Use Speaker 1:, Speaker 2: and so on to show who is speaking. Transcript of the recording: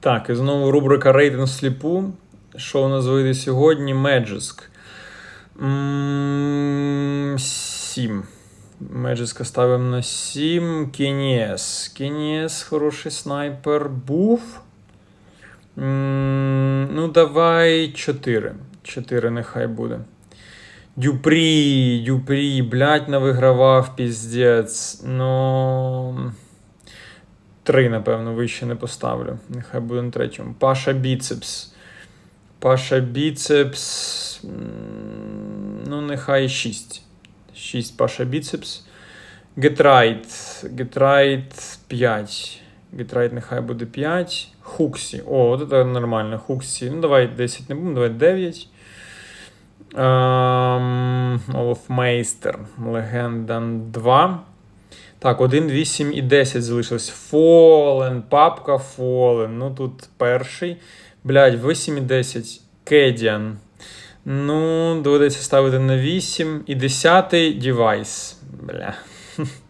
Speaker 1: Так, і знову рубрика рейтинг сліпу. Що у нас вийде сьогодні? Меджиск. М, Сім. Меджиска ставимо на 7. Кеніес. Кеніес, хороший снайпер. Був. Ну, давай 4. 4 нехай буде. Дюпрі, Дюпрі, блядь, навигравав, піздець. Ну. Три, напевно, вище не поставлю. Нехай буде на третьому. Паша Біцепс. Паша Біцепс. Ну, нехай 6. 6 Паша Біцепс. Гетрайт. Гетрайт 5. Гетрайт нехай буде 5. Хуксі. О, от це нормально. Хуксі. Ну, давай 10 не будемо, давай 9. Ем, Олофмейстер. Легенда 2. Так, 1, 8 і 10 залишилось. Фолен, папка Фолен. Ну тут перший. Блядь, 8 і 10. Кедіан. Ну, доведеться ставити на 8. І 10 девайс. Бля.